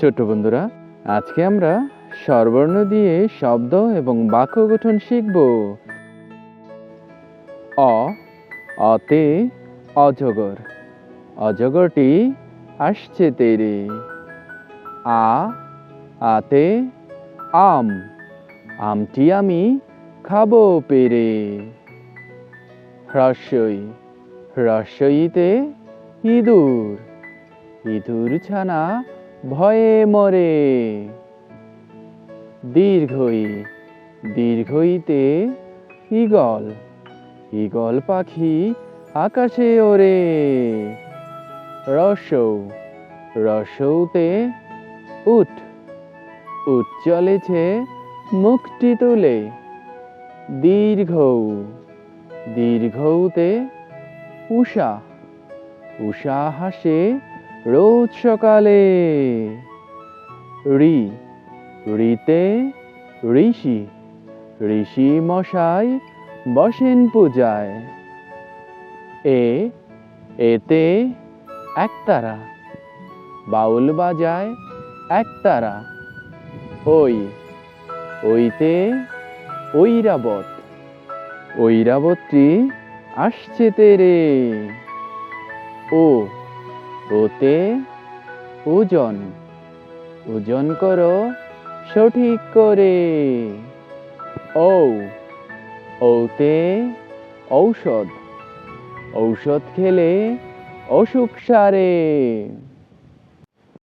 ছোট বন্ধুরা, আজকে আমরা স্বরবর্ণ দিয়ে শব্দ এবং বাক্য গঠন শিখব। অ, অতে, অজগর। অজগরটি আসছে তেরে। আ, আতে, আম। আমটি আমি খাব পেরে। হ্রস্বই, হ্রস্বইতে ইঁদুর। ইঁদুর ছানা ভয়ে মরে। দীর্ঘই, দীর্ঘইতে ঈগল ঈগল পাখি আকাশে ওরে রসৌ রসৌতে উঠ উঠ চলেছে মুখটি তুলে। দীর্ঘ দীর্ঘতে উষা উষা হাসে রোজ সকালে ঋ ঋতে ঋষি ঋষি মশাই বসেন পূজায়। এ, এতে একতারা বাউল বাজায় একতারা ওই, ওইতে ঐরাবত, ঐরাবতটি আসছে তেরে। ও ওতে ওজন ওজন করো সঠিক করে। ও ওতে ঔষধ ঔষধ খেলে অসুখ সারে।